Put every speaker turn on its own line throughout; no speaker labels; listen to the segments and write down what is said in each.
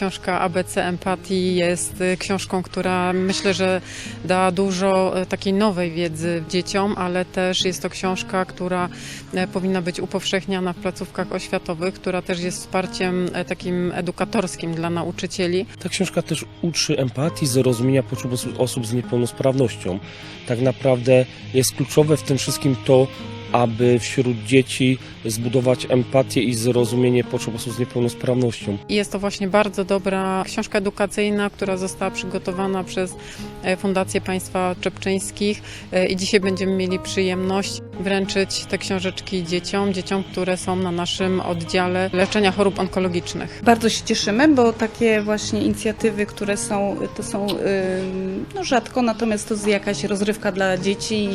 książka ABC Empatii jest y, książką, która myślę, że da dużo y, takiej nowej wiedzy dzieciom, ale też jest to książka, która e, powinna być upowszechniana w placówkach oświatowych, która też jest wsparciem takim edukatorskim dla nauczycieli.
Ta książka też uczy empatii, zrozumienia potrzeb osób z niepełnosprawnością. Tak naprawdę jest kluczowe w tym wszystkim to, aby wśród dzieci zbudować empatię i zrozumienie potrzeb osób z niepełnosprawnością.
I jest to właśnie bardzo dobra książka edukacyjna, która została przygotowana przez e, Fundację Państwa Czepczyńskich E, i dzisiaj będziemy mieli przyjemność wręczyć te książeczki dzieciom, dzieciom, które są na naszym oddziale leczenia chorób onkologicznych.
Bardzo się cieszymy, bo takie właśnie inicjatywy, które są, to są ym, no rzadko, natomiast to jest jakaś rozrywka dla dzieci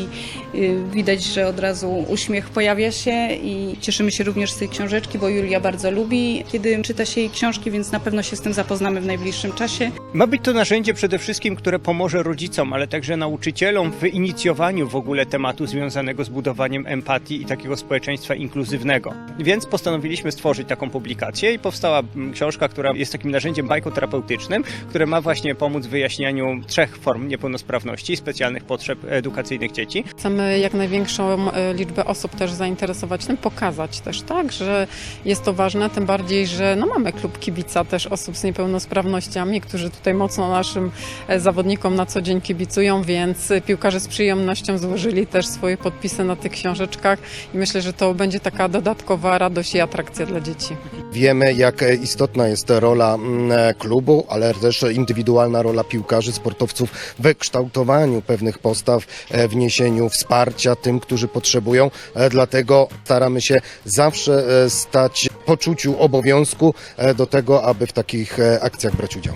i widać, że od razu uśmiech pojawia się i cieszymy się również z tej książeczki, bo Julia bardzo lubi, kiedy czyta się jej książki, więc na pewno się z tym zapoznamy w najbliższym czasie.
Ma być to narzędzie przede wszystkim, które pomoże rodzicom, ale także nauczycielom w inicjowaniu w ogóle tematu związanego z budowaniem empatii i takiego społeczeństwa inkluzywnego. Więc postanowiliśmy stworzyć taką publikację i powstała mm, książka, która jest takim narzędziem bajkoterapeutycznym, które ma właśnie pomóc w wyjaśnianiu trzech form niepełnosprawności i specjalnych potrzeb edukacyjnych dzieci.
Chcemy jak największą e, liczbę osób też zainteresować tym, pokazać też, tak, że jest to ważne, tym bardziej, że no mamy klub kibica też osób z niepełnosprawnościami, którzy tutaj mocno naszym e, zawodnikom na co dzień kibicują, więc piłkarze z przyjemnością złożyli też swoje podpisy na tych książeczkach i myślę, że to będzie taka dodatkowa radość i atrakcja dla dzieci.
Wiemy, jak e, istotna jest rola mm, e, klubu, ale też indywidualna rola piłkarzy, sportowców we kształtowaniu pewnych postaw, e, w niesieniu wsparcia tym, którzy potrzebują. E, Dlatego staramy się zawsze e, stać poczuciu obowiązku e, do tego, aby w takich akcjach brać udział.